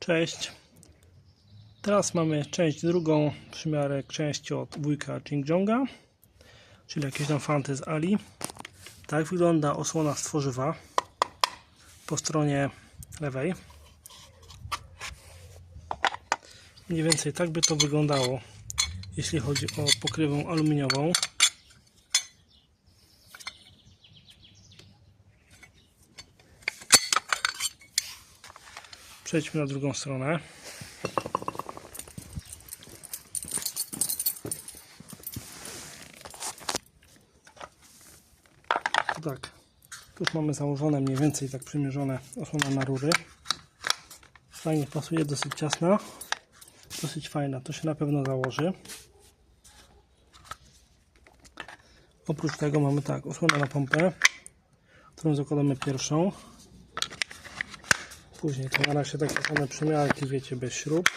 Cześć. Teraz mamy część drugą, przymiarek części od wujka Jingjonga, czyli jakieś tam fanty z Ali. Tak wygląda osłona z tworzywa po stronie lewej. Mniej więcej tak by to wyglądało, jeśli chodzi o pokrywę aluminiową. Przejdźmy na drugą stronę. Tak, tu mamy założone mniej więcej tak przymierzone osłona na rury. Fajnie pasuje, dosyć ciasna, dosyć fajna, to się na pewno założy. Oprócz tego mamy tak, osłonę na pompę, którą zakładamy pierwszą. Później to na razie takie same przymiarki, wiecie, bez śrub.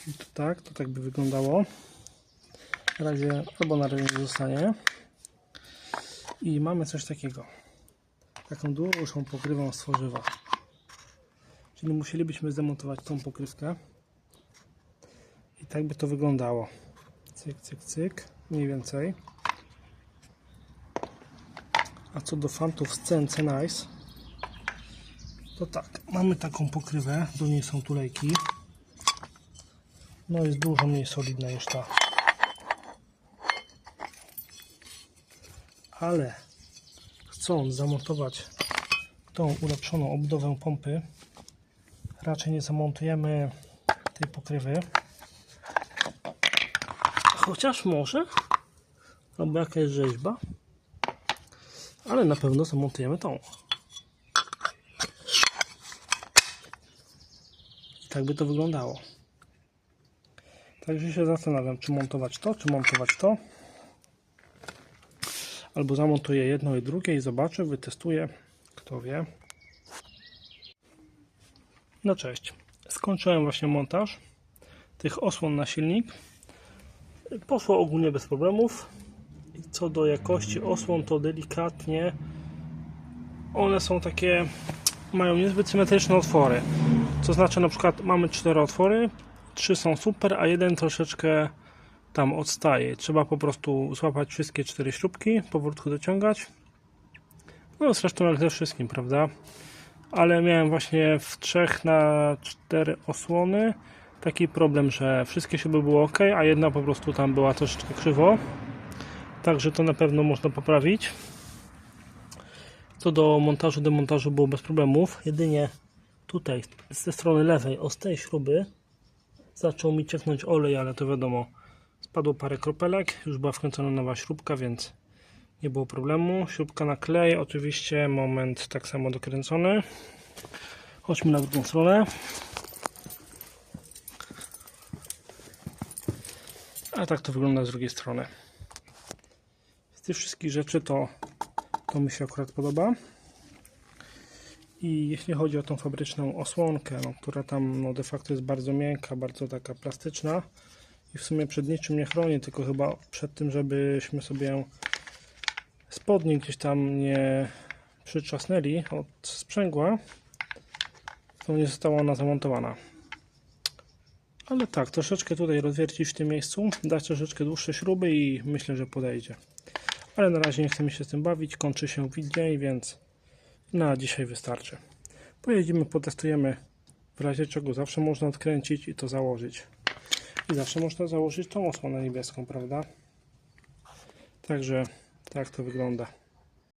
Czyli to tak, to tak by wyglądało. Na razie, albo na razie nie zostanie. I mamy coś takiego. Taką dłuższą pokrywą z tworzywa. Czyli musielibyśmy zdemontować tą pokrywkę. I tak by to wyglądało. Cyk, cyk, cyk. Mniej więcej. A co do fantów z CNC Nice, to tak, mamy taką pokrywę, do niej są tulejki. No jest dużo mniej solidna niż ta. Ale chcąc zamontować tą ulepszoną obudowę pompy, raczej nie zamontujemy tej pokrywy. Chociaż może, albo jakaś rzeźba ale na pewno zamontujemy tą. I tak by to wyglądało. Także się zastanawiam, czy montować to, czy montować to. Albo zamontuję jedno i drugie i zobaczę, wytestuję, kto wie. No cześć. Skończyłem właśnie montaż tych osłon na silnik. Poszło ogólnie bez problemów co do jakości osłon, to delikatnie one są takie, mają niezbyt symetryczne otwory. To znaczy, na przykład mamy cztery otwory, trzy są super, a jeden troszeczkę tam odstaje. Trzeba po prostu złapać wszystkie cztery śrubki, powolutku dociągać. No zresztą jak ze wszystkim, prawda? Ale miałem właśnie w trzech na cztery osłony taki problem, że wszystkie śruby były ok, a jedna po prostu tam była troszeczkę krzywo. Także to na pewno można poprawić. Co do montażu, demontażu było bez problemów. Jedynie tutaj, ze strony lewej, z tej śruby zaczął mi cieknąć olej, ale to wiadomo, spadło parę kropelek. Już była wkręcona nowa śrubka, więc nie było problemu. Śrubka na klej, oczywiście moment tak samo dokręcony. Chodźmy na drugą stronę. A tak to wygląda z drugiej strony. Z tych wszystkich rzeczy to, to mi się akurat podoba. I jeśli chodzi o tą fabryczną osłonkę, no, która tam no, de facto jest bardzo miękka, bardzo taka plastyczna i w sumie przed niczym nie chroni, tylko chyba przed tym, żebyśmy sobie spodnie gdzieś tam nie przyczasnęli od sprzęgła, to nie została ona zamontowana. Ale tak, troszeczkę tutaj rozwiercić w tym miejscu, dać troszeczkę dłuższe śruby i myślę, że podejdzie. Ale na razie nie chcemy się z tym bawić, kończy się dzień, więc na dzisiaj wystarczy. Pojedziemy, potestujemy, w razie czego zawsze można odkręcić i to założyć. I zawsze można założyć tą osłonę niebieską, prawda? Także tak to wygląda.